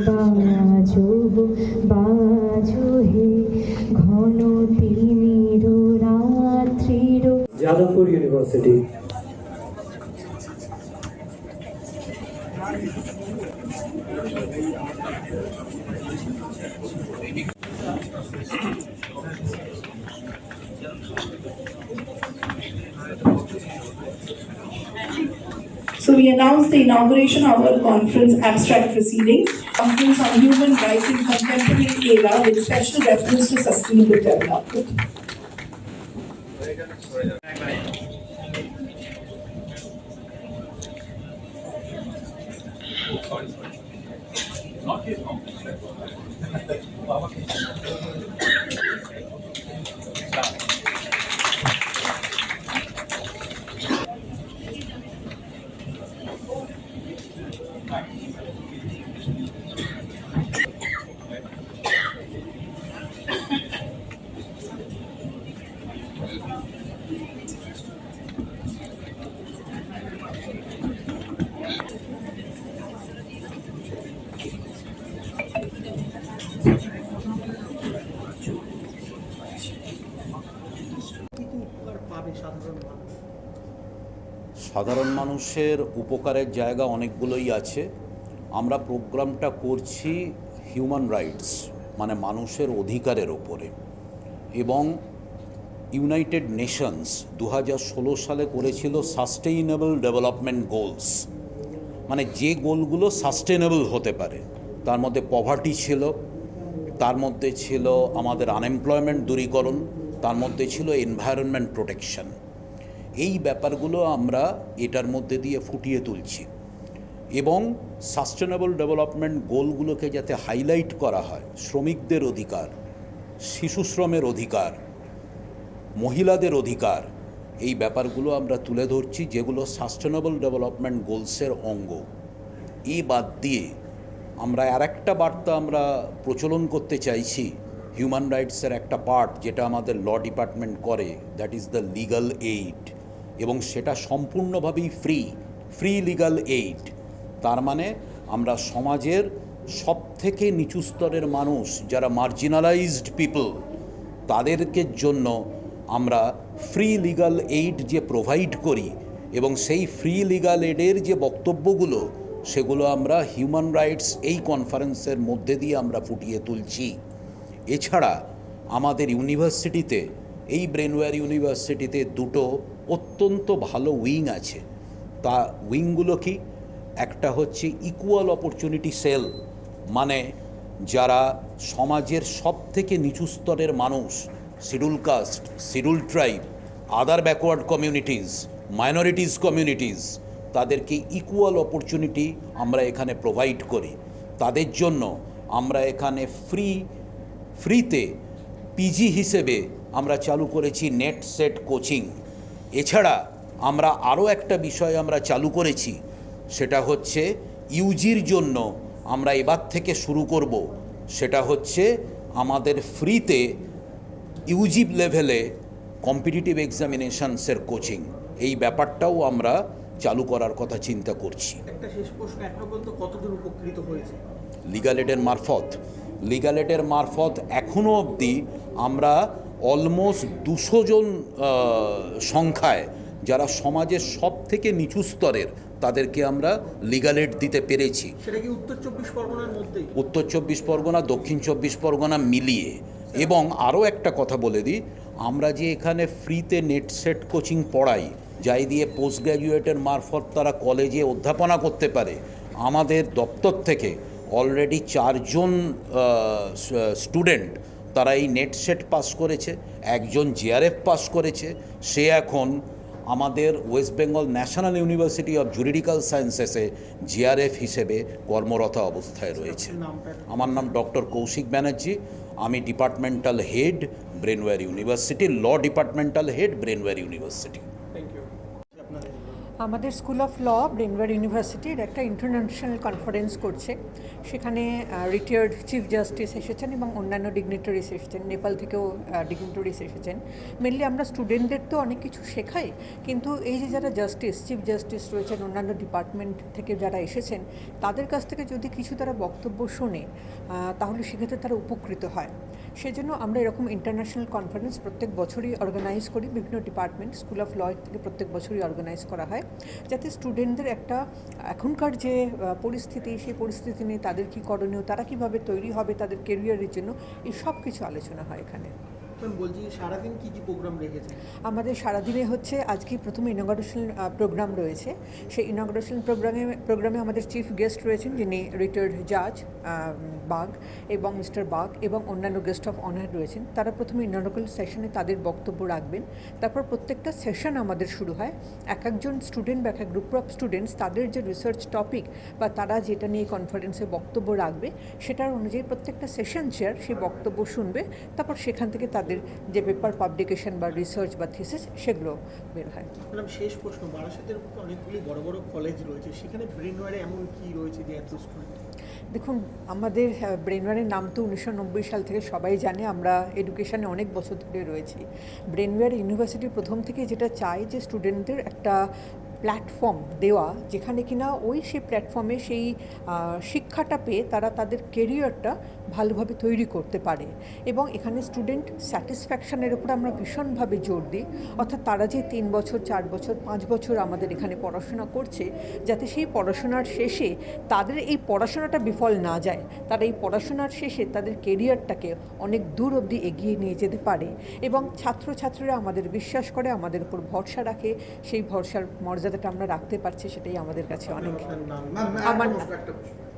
বাজো বাজো হে ঘন তিমির রাত্রির Jadavpur University announce the inauguration of our conference abstract proceedings, conference on human rights in contemporary era with special reference to sustainable development. কি কি পাবে সাধারণ মানুষ। সাধারণ মানুষের উপকারের জায়গা অনেকগুলোই আছে। আমরা প্রোগ্রামটা করছি হিউম্যান রাইটস মানে মানুষের অধিকারের ওপরে এবং ইউনাইটেড নেশনস দু হাজার ষোলো সালে করেছিল সাস্টেইনেবল ডেভেলপমেন্ট গোলস মানে যে গোলগুলো সাস্টেনেবল হতে পারে। তার মধ্যে পভার্টি ছিল, তার মধ্যে ছিল আমাদের আনএমপ্লয়মেন্ট দূরীকরণ, তার মধ্যে ছিল এনভায়রনমেন্ট প্রোটেকশন এই ব্যাপারগুলো আমরা এটার মধ্যে দিয়ে ফুটিয়ে তুলছি এবং সাস্টেনেবল ডেভেলপমেন্ট গোলগুলোকে যাতে হাইলাইট করা হয়, শ্রমিকদের অধিকার, শিশু শ্রমের অধিকার, মহিলাদের অধিকার, এই ব্যাপারগুলো আমরা তুলে ধরছি যেগুলো সাস্টেনেবল ডেভেলপমেন্ট গোলসের অঙ্গ। এই বাদ দিয়ে আমরা আর একটা বার্তা আমরা প্রচলন করতে চাইছি হিউম্যান রাইটসের একটা পার্ট যেটা আমাদের ল ডিপার্টমেন্ট করে that is the legal aid এবং সেটা সম্পূর্ণভাবেই ফ্রি ফ্রি লিগাল এইড তার মানে আমরা সমাজের সব থেকে নিচু স্তরের মানুষ, যারা মার্জিনালাইজড পিপল তাদেরকে জন্য আমরা ফ্রি লিগাল এইড যে প্রোভাইড করি এবং সেই ফ্রি লিগাল এইডের যে বক্তব্যগুলো, সেগুলো আমরা হিউম্যান রাইটস এই কনফারেন্সের মধ্যে দিয়ে আমরা ফুটিয়ে তুলছি। এছাড়া আমাদের ইউনিভার্সিটিতে এই ব্রেনওয়্যার ইউনিভার্সিটিতে দুটো অত্যন্ত ভালো উইং আছে। তা উইংগুলো কি? একটা হচ্ছে ইকুয়াল অপরচুনিটি সেল মানে যারা সমাজের সব থেকে নিচু স্তরের মানুষ schedule caste schedule tribe other backward communities minorities communities তাদেরকে ইকুয়াল অপরচুনিটি আমরা এখানে প্রোভাইড করি। তাদের জন্য আমরা এখানে ফ্রি ফ্রিতে পিজি হিসেবে আমরা চালু করেছি নেট সেট কোচিং। এছাড়া আমরা আরও একটা বিষয় আমরা চালু করেছি সেটা হচ্ছে ইউজির জন্য আমরা এবার থেকে শুরু করব। সেটা হচ্ছে আমাদের ফ্রিতে ইউজি লেভেলে কম্পিটিটিভ এক্সামিনেশনসের কোচিং। এই ব্যাপারটাও আমরা চালু করার কথা চিন্তা করছি। একটা শেষ প্রশ্ন এখনও পর্যন্ত কতদূর উপকৃত হয়েছে? লিগালেটের মারফত। লিগালেটের মারফত এখনও অবধি আমরা অলমোস্ট দুশো জন সংখ্যায় যারা সমাজের সব থেকে নিচু স্তরের তাদেরকে আমরা লিগালেট দিতে পেরেছি। সেটা কি উত্তর চব্বিশ পরগনার উত্তর চব্বিশ পরগনা দক্ষিণ চব্বিশ পরগনা মিলিয়ে। এবং আরও একটা কথা বলে দিই আমরা যে এখানে ফ্রিতে নেট সেট কোচিং পড়াই যাই দিয়ে পোস্ট গ্র্যাজুয়েটের মারফত তারা কলেজে অধ্যাপনা করতে পারে আমাদের দপ্তর থেকে অলরেডি চারজন স্টুডেন্ট তারা এই নেট সেট পাস করেছে, একজন জিআরএফ পাস করেছে, সে এখন আমাদের West Bengal National University of Juridical সায়েন্সেসে GRF হিসেবে কর্মরত অবস্থায় রয়েছে। আমার নাম ডক্টর কৌশিক ব্যানার্জি, আমি departmental head Brainware University law departmental head Brainware University আমাদের স্কুল অফ ল ব্রেনওয়ার ইউনিভার্সিটির একটা ইন্টারন্যাশনাল কনফারেন্স করছে। সেখানে রিটায়ার্ড চিফ জাস্টিস এসেছেন এবং অন্যান্য ডিগনিটারিস এসেছেন। নেপাল থেকেও ডিগনিটারিস এসেছেন। মেনলি আমরা স্টুডেন্টদের তো অনেক কিছু শেখাই, কিন্তু এই যে যারা জাস্টিস চিফ জাস্টিস রয়েছেন, অন্যান্য ডিপার্টমেন্ট থেকে যারা এসেছেন, তাদের কাছ থেকে যদি কিছু তারা বক্তব্য শোনে তাহলে সেক্ষেত্রে তারা উপকৃত হয়। সেজন্য আমরা এরকম ইন্টারন্যাশনাল কনফারেন্স প্রত্যেক বছরই অর্গানাইজ করি। বিভিন্ন ডিপার্টমেন্ট স্কুল অফ ল থেকে প্রত্যেক বছরই অর্গানাইজ করা হয়। যাতে স্টুডেন্টদের একটা, এখনকার যে পরিস্থিতি, সেই পরিস্থিতি নিয়ে তাদের কী করণীয়, তারা কীভাবে তৈরি হবে, তাদের কেরিয়ারের জন্য এই সব কিছু আলোচনা হয় এখানে। বলছি, সারাদিন কি কি প্রোগ্রাম রেখেছেন? আমাদের সারাদিনে হচ্ছে, আজকে প্রথমে ইনগ্রেশন প্রোগ্রাম রয়েছে। সেই ইনগ্রেশন প্রোগ্রামে প্রোগ্রামে আমাদের চিফ গেস্ট রয়েছেন, যিনি রিটায়ার্ড জাজ বাগ এবং মিস্টার বাগ এবং অন্যান্য গেস্ট অফ অনার রয়েছেন। তারা প্রথমে ইনগ্রেশন সেশনে তাদের বক্তব্য রাখবেন। তারপর প্রত্যেকটা সেশন আমাদের শুরু হয়। এক একজন স্টুডেন্ট বা এক এক গ্রুপ অফ স্টুডেন্টস তাদের যে রিসার্চ টপিক বা তারা যেটা নিয়ে কনফারেন্সে বক্তব্য রাখবে, সেটার অনুযায়ী প্রত্যেকটা সেশন চেয়ার সেই বক্তব্য শুনবে। তারপর সেখান থেকে তাদের যে পেপার পাবলিকেশন বা রিসার্চ বা থিসিস সেগুলো বের হয়। ম্যাডাম শেষ প্রশ্ন বারাসাতের মতো অনেকগুলি বড় বড় কলেজ রয়েছে সেখানে ব্রেনওয়ারে এমন কি রয়েছে যে এত স্টুডেন্ট দেখুন আমাদের ব্রেনওয়ারের নাম তো উনিশশো নব্বই সাল থেকে সবাই জানে আমরা এডুকেশনে অনেক বছর ধরে রয়েছি। ব্রেনওয়ার ইউনিভার্সিটি প্রথম থেকে যেটা চাই যে স্টুডেন্টদের একটা প্ল্যাটফর্ম দেওয়া যেখানে কিনা ওই সেই প্ল্যাটফর্মে সেই শিক্ষাটা পেয়ে তারা তাদের কেরিয়ারটা ভালোভাবে তৈরি করতে পারে এবং এখানে স্টুডেন্ট স্যাটিসফ্যাকশনের উপর আমরা ভীষণভাবে জোর দিই। অর্থাৎ তারা যে তিন বছর চার বছর পাঁচ বছর আমাদের এখানে পড়াশোনা করছে যাতে সেই পড়াশোনার শেষে তাদের এই পড়াশোনাটা বিফল না যায় তারা এই পড়াশোনার শেষে তাদের কেরিয়ারটাকে অনেক দূর অবধি এগিয়ে নিয়ে যেতে পারে এবং ছাত্রছাত্রীরা আমাদের বিশ্বাস করে আমাদের উপর ভরসা রাখে সেই ভরসার মর্যাদাটা আমরা রাখতে পারছি সেটাই আমাদের কাছে অনেক আমার প্রশ্ন।